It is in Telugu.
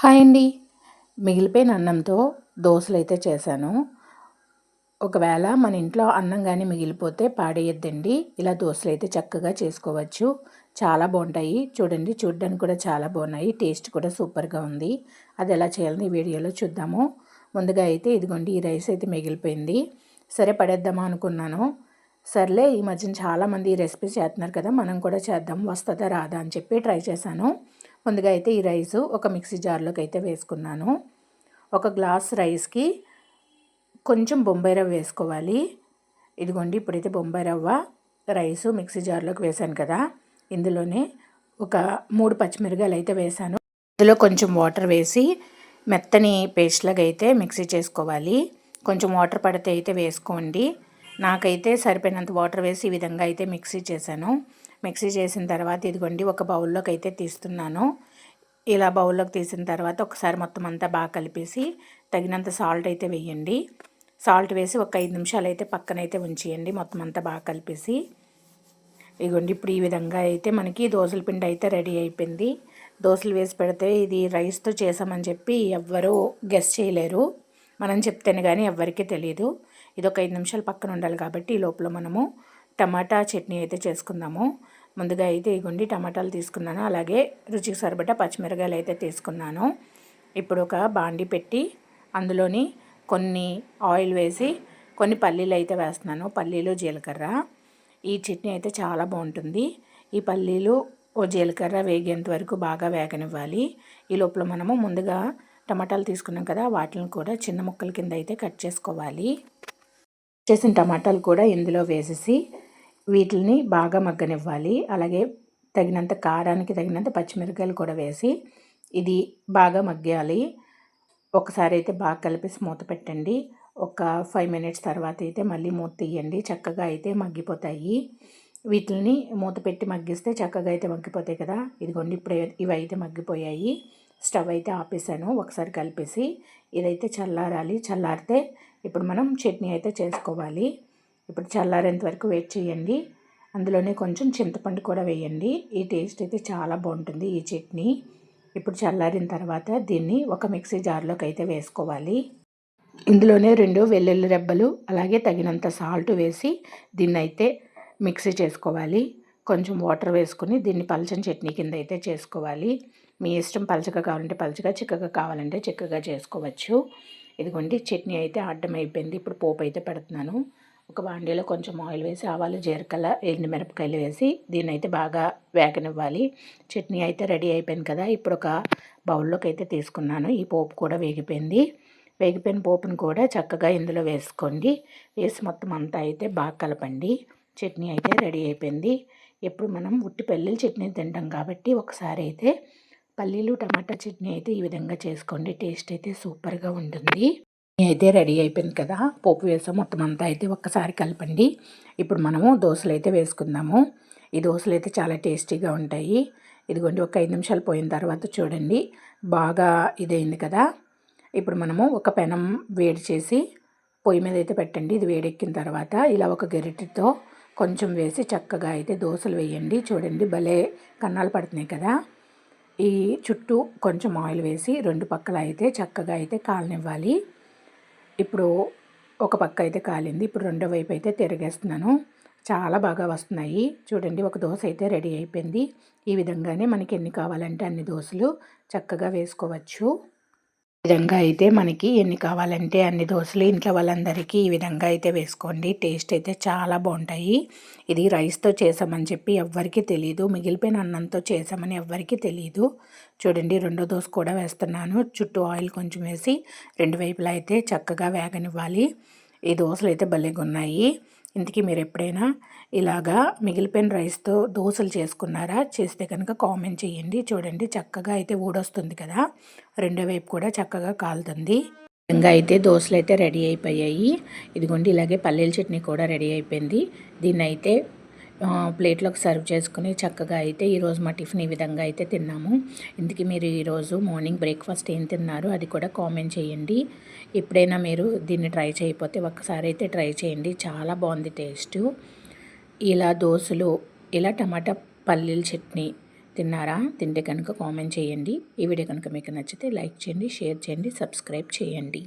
హాయ్ అండి. మిగిలిపోయిన అన్నంతో దోశలు అయితే చేశాను. ఒకవేళ మన ఇంట్లో అన్నం కానీ మిగిలిపోతే పాడేయద్దండి. ఇలా దోశలు అయితే చక్కగా చేసుకోవచ్చు. చాలా బాగుంటాయి. చూడండి చూడడానికి కూడా చాలా బాగున్నాయి. టేస్ట్ కూడా సూపర్గా ఉంది. అది ఎలా చేయాలని వీడియోలో చూద్దాము. ముందుగా అయితే ఇదిగోండి ఈ రైస్ అయితే మిగిలిపోయింది. సరే పడేద్దామా అనుకున్నాను. సర్లే ఈ మధ్యన చాలామంది ఈ రెసిపీ చేస్తున్నారు కదా మనం కూడా చేద్దాం. వస్తుందా రాదా అని చెప్పి ట్రై చేశాను. ముందుగా అయితే ఈ రైస్ ఒక మిక్సీ జార్లోకి అయితే వేసుకున్నాను. ఒక గ్లాస్ రైస్కి కొంచెం బొంబాయి రవ్వ వేసుకోవాలి. ఇదిగోండి ఇప్పుడైతే బొంబాయి రవ్వ రైస్ మిక్సీ జార్లోకి వేసాను కదా. ఇందులోనే ఒక మూడు పచ్చిమిరగాయలు అయితే వేసాను ఇందులో కొంచెం వాటర్ వేసి మెత్తని పేస్ట్లాగా అయితే మిక్సీ చేసుకోవాలి. కొంచెం వాటర్ పడితే అయితే వేసుకోండి. నాకైతే సరిపోయినంత వాటర్ వేసి ఈ విధంగా అయితే మిక్సీ చేశాను. మిక్సీ చేసిన తర్వాత ఇదిగోండి ఒక బౌల్లోకి అయితే తీస్తున్నాను. ఇలా బౌల్లోకి తీసిన తర్వాత ఒకసారి మొత్తం అంతా బాగా కలిపేసి తగినంత సాల్ట్ అయితే వేయండి. సాల్ట్ వేసి ఒక ఐదు నిమిషాలు అయితే పక్కనైతే ఉంచేయండి మొత్తం అంతా బాగా కలిపేసి. ఇదిగోండి ఇప్పుడు ఈ విధంగా అయితే మనకి దోశల పిండి అయితే రెడీ అయిపోయింది. దోశలు వేసి పెడితే ఇది రైస్తో చేసామని చెప్పి ఎవ్వరూ గెస్ చేయలేరు. మనం చెప్తేనే కానీ ఎవ్వరికీ తెలియదు ఇది ఒక ఐదు నిమిషాలు పక్కన ఉండాలి కాబట్టి ఈ లోపల మనము టమాటా చట్నీ అయితే చేసుకుందాము. ముందుగా అయితే ఇగుండి టమాటాలు తీసుకున్నాను. అలాగే రుచికి సరిపడ్డ పచ్చిమిరకాయలు అయితే తీసుకున్నాను. ఇప్పుడు ఒక బాండి పెట్టి అందులోని కొన్ని ఆయిల్ వేసి కొన్ని పల్లీలు అయితే వేస్తున్నాను. పల్లీలు జీలకర్ర. ఈ చట్నీ అయితే చాలా బాగుంటుంది. ఈ పల్లీలు ఓ జీలకర్ర వేగేంత వరకు బాగా వేగనివ్వాలి. ఈ లోపల మనము ముందుగా టమాటాలు తీసుకున్నాం కదా వాటిని కూడా చిన్న ముక్కల కింద అయితే కట్ చేసుకోవాలి. చేసిన టమాటాలు కూడా ఇందులో వేసేసి వీటిని బాగా మగ్గనివ్వాలి. అలాగే తగినంత కారానికి తగినంత పచ్చిమిరకాయలు కూడా వేసి ఇది బాగా మగ్గాలి. ఒకసారి అయితే బాగా కలిపేసి మూత పెట్టండి. ఒక ఫైవ్ మినిట్స్ తర్వాత అయితే మళ్ళీ మూత తీయండి. చక్కగా అయితే మగ్గిపోతాయి. వీటిని మూత పెట్టి మగ్గిస్తే చక్కగా అయితే మగ్గిపోతాయి కదా. ఇదిగోండి ఇప్పుడు ఇవి అయితే మగ్గిపోయాయి. స్టవ్ అయితే ఆపేసాను. ఒకసారి కలిపేసి ఇదైతే చల్లారాలి. చల్లారితే ఇప్పుడు మనం చట్నీ అయితే చేసుకోవాలి. ఇప్పుడు చల్లారేంత వరకు వెయిట్ చేయండి. అందులోనే కొంచెం చింతపండు కూడా వేయండి. ఈ టేస్ట్ అయితే చాలా బాగుంటుంది ఈ చట్నీ. ఇప్పుడు చల్లారిన తర్వాత దీన్ని ఒక మిక్సీ జార్లోకి అయితే వేసుకోవాలి. ఇందులోనే రెండు వెల్లుల్లి రెబ్బలు అలాగే తగినంత సాల్ట్ వేసి దీన్ని అయితే మిక్సీ చేసుకోవాలి. కొంచెం వాటర్ వేసుకుని దీన్ని పలచని చట్నీ కింద అయితే చేసుకోవాలి. మీ ఇష్టం పలచగా కావాలంటే పలచగా చిక్కగా కావాలంటే చిక్కగా చేసుకోవచ్చు. ఇదిగోండి చట్నీ అయితే అడ్డం అయిపోయింది. ఇప్పుడు పోపు అయితే పెడుతున్నాను. ఒక బాండీలో కొంచెం ఆయిల్ వేసి ఆవాలు జీలకర్ర ఎండి మిరపకాయలు వేసి దీన్ని అయితే బాగా వేగనివ్వాలి. చట్నీ అయితే రెడీ అయిపోయింది కదా ఇప్పుడు ఒక బౌల్లోకి అయితే తీసుకున్నాను. ఈ పోపు కూడా వేగిపోయింది. వేగిపోయిన పోపును కూడా చక్కగా ఇందులో వేసుకోండి. వేసి మొత్తం అంతా అయితే బాగా కలపండి. చట్నీ అయితే రెడీ అయిపోయింది. ఎప్పుడు మనం ఉట్టి పల్లీలు చట్నీ తింటాం కాబట్టి ఒకసారి అయితే పల్లీలు టమాటా చట్నీ అయితే ఈ విధంగా చేసుకోండి. టేస్ట్ అయితే సూపర్గా ఉంటుంది. అయితే రెడీ అయిపోయింది కదా. పోపు వేసాం మొత్తం అంతా అయితే ఒక్కసారి కలపండి. ఇప్పుడు మనము దోశలు అయితే వేసుకుందాము. ఈ దోశలు అయితే చాలా టేస్టీగా ఉంటాయి. ఇదిగోండి ఒక ఐదు నిమిషాలు పోయిన తర్వాత చూడండి. బాగా ఇదైంది కదా. ఇప్పుడు మనము ఒక పెనం వేడి చేసి పొయ్యి మీద అయితే పెట్టండి. ఇది వేడెక్కిన తర్వాత ఇలా ఒక గెరిటితో కొంచెం వేసి చక్కగా అయితే దోశలు వేయండి. చూడండి భలే కన్నాలు పడుతున్నాయి కదా. ఈ చుట్టూ కొంచెం ఆయిల్ వేసి రెండు పక్కల అయితే చక్కగా అయితే కాలనివ్వాలి. ఇప్పుడు ఒక పక్క అయితే కాలింది. ఇప్పుడు రెండో వైపు అయితే తిరిగేస్తున్నాను. చాలా బాగా వస్తున్నాయి. చూడండి ఒక దోశ అయితే రెడీ అయిపోయింది. ఈ విధంగానే మనకి ఎన్ని కావాలంటే అన్ని దోశలు చక్కగా వేసుకోవచ్చు. విధంగా అయితే మనకి ఎన్ని కావాలంటే అన్ని దోశలు ఇంట్లో వాళ్ళందరికీ ఈ విధంగా అయితే వేసుకోండి. టేస్ట్ అయితే చాలా బాగుంటాయి. ఇది రైస్తో చేసామని చెప్పి ఎవ్వరికీ తెలియదు మిగిలిపోయిన అన్నంతో చేసామని ఎవ్వరికీ తెలియదు చూడండి రెండో దోశ కూడా వేస్తున్నాను. చుట్టూ ఆయిల్ కొంచెం వేసి రెండు వైపులా అయితే చక్కగా వేగనివ్వాలి. ఈ దోశలు అయితే భలేగా ఉన్నాయి ఇంతకీ మీరు ఎప్పుడైనా ఇలాగా మిగిలిపోయిన రైస్తో దోశలు చేసుకున్నారా? చేస్తే కనుక కామెంట్ చేయండి. చూడండి చక్కగా అయితే ఊడొస్తుంది కదా. రెండో వైపు కూడా చక్కగా కాలుతుంది. విధంగా అయితే దోశలు అయితే రెడీ అయిపోయాయి. ఇదిగోండి ఇలాగే పల్లీల చట్నీ కూడా రెడీ అయిపోయింది. దీన్ని అయితే ప్లేట్లోకి సర్వ్ చేసుకుని చక్కగా అయితే ఈరోజు మా టిఫిన్ ఈ విధంగా అయితే తిన్నాము. ఇందుకే మీరు ఈరోజు మార్నింగ్ బ్రేక్ఫాస్ట్ ఏం తిన్నారు అది కూడా కామెంట్ చేయండి. ఎప్పుడైనా మీరు దీన్ని ట్రై చేయకపోతే ఒక్కసారి అయితే ట్రై చేయండి. చాలా బాగుంది టేస్ట్. ఇలా దోశలు ఇలా టమాటా పల్లీల చట్నీ తిన్నారా? తింటే కనుక కామెంట్ చేయండి. ఈ వీడియో కనుక మీకు నచ్చితే లైక్ చేయండి షేర్ చేయండి సబ్స్క్రైబ్ చేయండి.